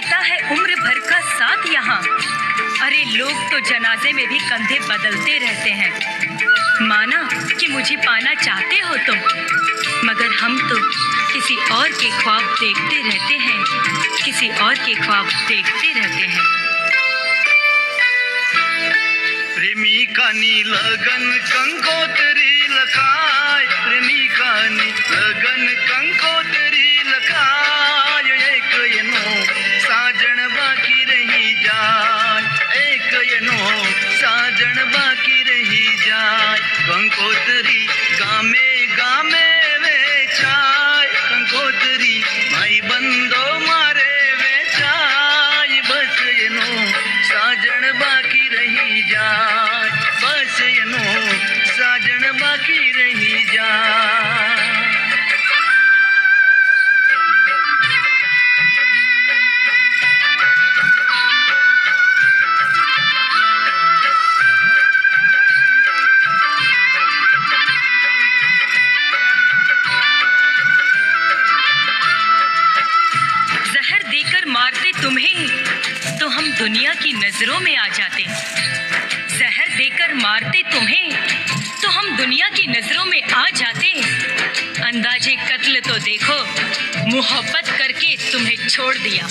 देता है उम्र भर का साथ यहाँ। अरे लोग तो जनाजे में भी कंधे बदलते रहते हैं। माना कि मुझे पाना चाहते हो तुम, मगर हम तो किसी और के ख्वाब देखते रहते हैं, किसी और के ख्वाब देखते रहते हैं। प्रेमी प्रेमिकांनी लगन कंकोतरी लखाय प्रेमिकांनी लगन રહી જાય ગંગોત્રી ગામે तुम्हें तो हम दुनिया की नज़रों में आ जाते। जहर देकर मारते तुम्हें तो हम दुनिया की नज़रों में आ जाते। अंदाजे कत्ल तो देखो, मोहब्बत करके तुम्हें छोड़ दिया।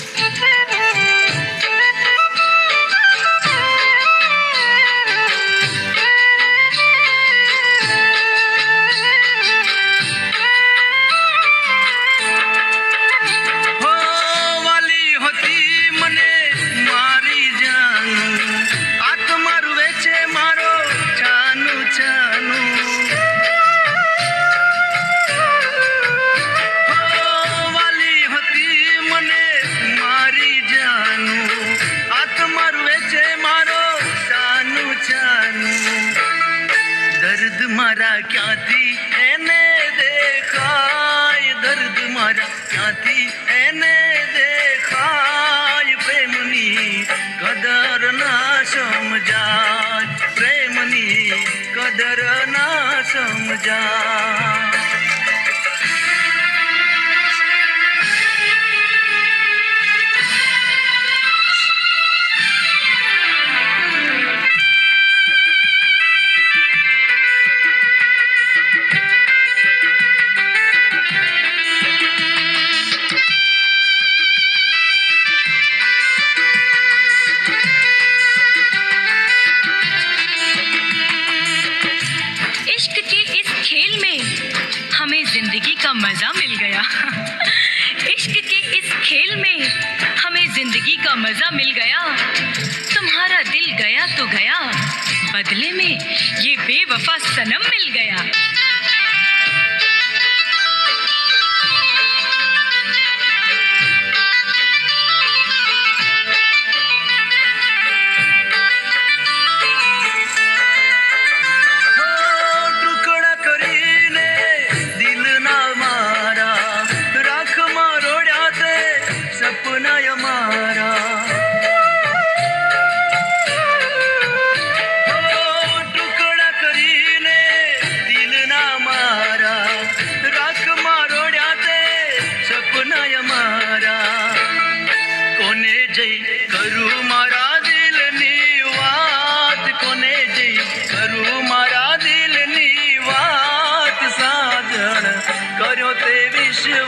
મારા ક્યાંથી એને દેખાય? દર્દ મારા ક્યાંથી એને દેખાય? પ્રેમની કદર ના સમજાય. પ્રેમની કદર ના સમજાય. ज़िंदगी का मज़ा मिल गया। इश्क के इस खेल में हमें ज़िंदगी का मज़ा मिल गया। तुम्हारा दिल गया तो गया, बदले में ये बेवफा सनम मिल गया।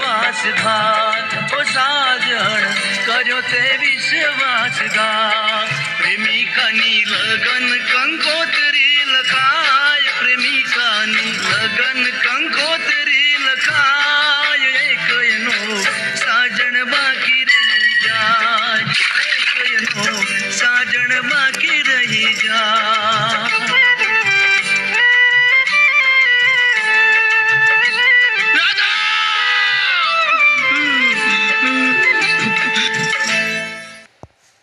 વિશ્વાસ ઘાત ઓ સાજણ કર્યો તે વિશ્વાસ ઘાત પ્રેમિકાની લગન કંકોત્રી